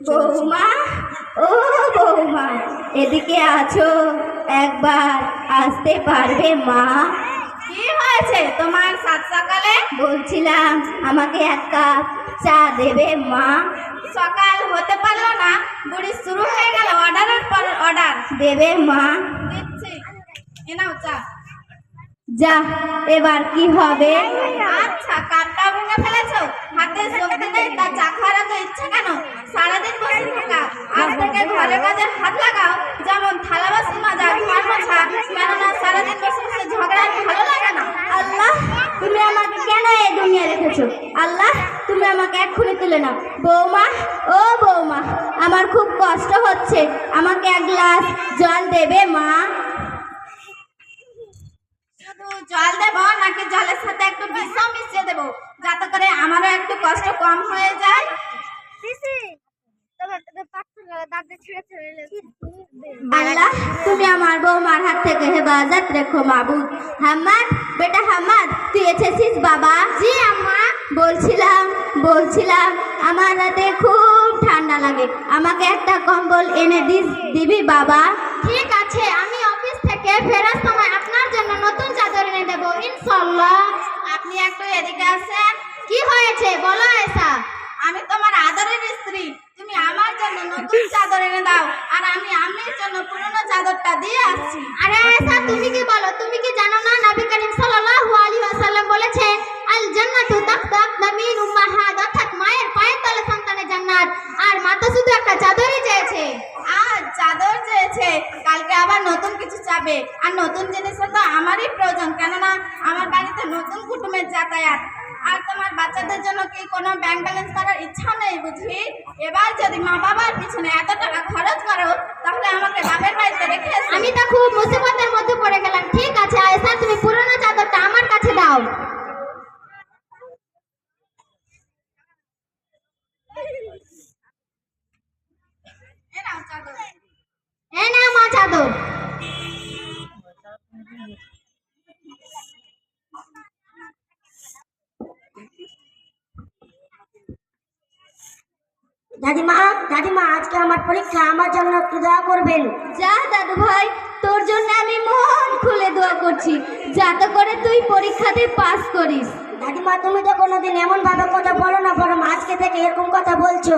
বৌমা ও বৌমা এদিকে আছো? একবার আসতে পারবে মা? কি হয়েছে? তোমার সাত সকালে? বলছিলাম আমাকে এক কাপ চা দেবে মা? সকাল হতে পারল না বুড়ি শুরু হয়ে গেল অর্ডারের পর অর্ডার দেবে মা। দিচ্ছি। এ নাও চা। যা এবার কি হবে? আচ্ছা কাপটা ভেঙে ফেলেছো? হাতে শক্তি নেই তা চা খাওয়ার এত ইচ্ছা কেন? সারাদিন বসে থাকা। আজ থেকে ঘরের কাজে হাত লাগাও। যেমন থালা বাসন মাজা ঘর মোছা কেননা সারাদিন বসে বসে ঝগড়া ভালো লাগে না। আল্লাহ তুমি আমাকে কেন এই দুনিয়া রেখেছো? আল্লাহ তুমি আমাকে এক্ষুনি তুলে নাও। বৌমা ও বৌমা আমার খুব কষ্ট হচ্ছে। আমাকে এক গ্লাস জল দেবে মা? শুধু জল দেবো নাকি জলের সাথে একটু বিষও মিশিয়ে দেবো যাতে করে আমারও একটু কষ্ট কম হয়ে যায়? আল্লাহ তুমি আমার বৌমার হাত থেকে হেফাজত রেখো মাবুদ। হাম্মাদ বেটা হাম্মাদ তুই এসেছিস বাবা? জি আম্মা। বলছিলাম বলছিলাম আমার রাতে খুব ঠান্ডা লাগে। আমাকে একটা কম্বল এনে দিস দিবি বাবা? ঠিক আছে আমি থেকে ফেরার সময় আপনার জন্য নতুন চাদর এনে দেবো ইনশাল্লাহ আপনি একটু এদিকে আসেন। কি হয়েছে? বলো এসা আমি তোমার আদরের স্ত্রী। তুমি আমার জন্য নতুন চাদর এনে দাও আর আমি আম্মির জন্য পুরনো চাদরটা দিয়ে আসছি। আরে এসা তুমি কি বলো? তুমি কি জানো না নবী করিম সাল্লাল্লাহু আলাইহি ওয়াসাল্লাম বলেছেন আল জান্নাতু তাখতা নামিন উম্মাহাত অর্থাৎ মায়ের পায়ের তলে সন্তানের জান্নাত। আর মা তো শুধু একটা চাদরই চেয়েছে। আর কালকে আবার নতুন কিছু চাবে। আর নতুন জিনিসের তো আমারই প্রয়োজন। কেননা, আমার বাড়িতে নতুন কুটুমের যাতায়াত। আর তোমার বাচ্চাদের জন্য কি কোনো ব্যাংক ব্যালেন্স করার ইচ্ছা নেই বুঝি? এবার যদি মা বাবার পিছনে এত টাকা খরচ করো, তাহলে আমাকে বাপের বাড়িতে রেখে আমি তো খুব মুসিবতের মধ্যে পড়ে গেলাম। ঠিক আছে আয়সা তুমি পুরনো চাদরটা আমার কাছে দাও এই নাও মা চাদর দাদিমা দাদিমা আজকে আমার পরীক্ষা আমার জন্য একটু দোয়া করবেন। যা দাদু ভাই তোর জন্য আমি মন খুলে দোয়া করছি। যাতে করে তুই পরীক্ষাতে পাস করিস। দাদিমা তুমি তো কোনোদিন এমন ভাবে কথা বলো না বরং আজকে থেকে এরকম কথা বলছো।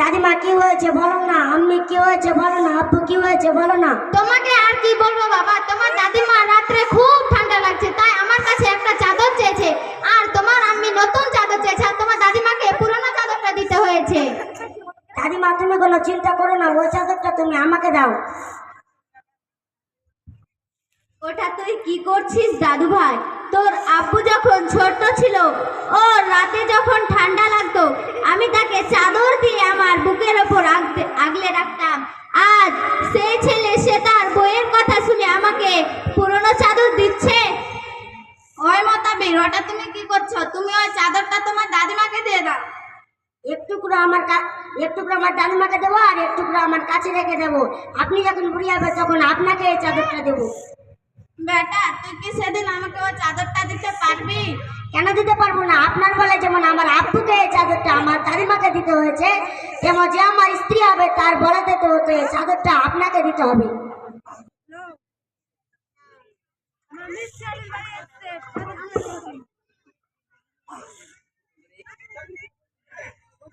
দাদিমা কি হয়েছে বলো না? আম্মি কি হয়েছে বলো না? আব্বু কি হয়েছে বলো না? তোমাকে আর কি বলব বাবা? তোমার দাদিমা রাত্রে খুব ঠান্ডা আমাকে দাও। ওটা তুই কি করছিস দাদু ভাই তোর আব্বু যখন ছোট ছিল ও রাতে যখন ঠান্ডা লাগতো আমি তাকে চাদর দিয়ে আমার বুকের ওপর আগতে- আগলে রাখতাম। আজ সেই ছেলে সে তার বইয়ের কথা শুনে আমাকে পুরনো চাদর দিচ্ছে। ওই মোতাবির ওটা তুমি কি করছ? তুমি ওই চাদরটা তোমার দাদিমাকে দিয়ে দাও। একটু আমার কা- একটু আমার দাদিমাকে দেবো আর করে আমার কাছে রেখে দেবো। আপনি যখন বুড়ি হবে তখন আপনাকে এই চাদরটা দেবো। বেটা তুই কি সেদিন আমাকে ওই চাদরটা দিতে পারবি? কেন দিতে পারব না? আপনার বলে যেমন আমার আব্বুকে এই চাদরটা আমার দাদিমাকে দিতে হয়েছে যেমন যে আমার স্ত্রী হবে তার বলাতে তো হতো এই চাদরটা আপনাকে দিতে হবে। তুমি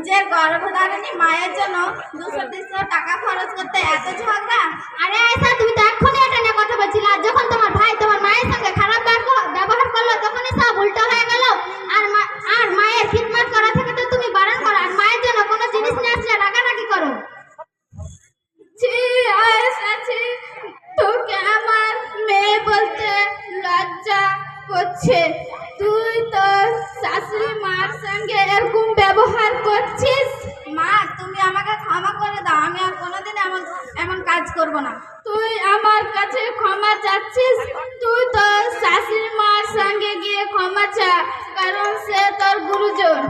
নিজের গর্ভধারণী মায়ের জন্য দুশো তিনশো টাকা খরচ করতে এত ঝগড়া? আরে আয়সা তুমি তো এক্ষুনি এটা নিয়ে কথা বলছিলে। আর যখন তোমার ভাই তোমার মায়ের সঙ্গে খারাপ ব্যবহার করল, তখনই সব উল্টো হয়ে গেল। করব না। তুই আমার কাছে ক্ষমা চাচ্ছিস? তুই তোর শাশুড়ি মার সঙ্গে গিয়ে ক্ষমা চা, কারণ সে তোর গুরুজন।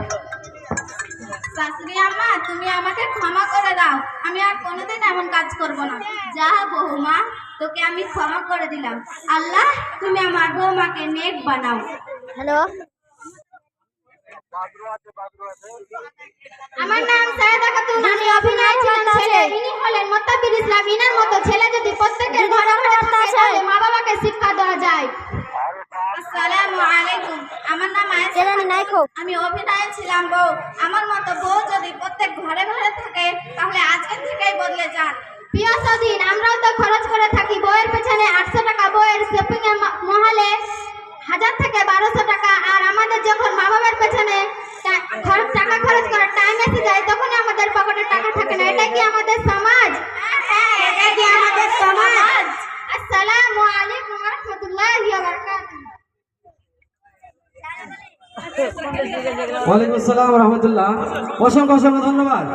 শাশুড়ি আম্মা, তুমি আমাকে ক্ষমা করে দাও। আমি আর কোনোদিন এমন কাজ করব না। যা বৌমা, তোকে আমি ক্ষমা করে দিলাম। আল্লাহ, তুমি আমার বৌমাকে নেক বানাও। হ্যালো? আমার নাম সায়েদা খাতুন আমি অভিনয় ছিলাম ছেলে। ইনি হলেন মোত্তাকির ইসলাম। ইনার মতো ছেলে যদি প্রত্যেকের ঘরে ঘরে থাকে তাহলে মা বাবাকে শিক্ষা দেওয়া যায়। আসসালামু আলাইকুম। আমার নাম আয়েশা আমি অভিনয়ে ছিলাম বউ। আমার মতো বউ যদি প্রত্যেক ঘরে ঘরে থাকে তাহলে আজকে থেকেই বদলে যান। প্রিয় সদিন আমরাও তো খরচ করে থাকি। বইয়ের পেছনে আটশো টাকা বইয়ের শপিং এর মহলে হাজার থেকে বারোশো টাকা আমাদের সমাজ? এটা কি আমাদের সমাজ? আসসালামু আলাইকুম রহমতুল্লাহি ওয়া বারাকাতুহু। ওয়ালাইকুম আসসালাম রহমতুল্লাহ। অসংখ্য অসংখ্য ধন্যবাদ।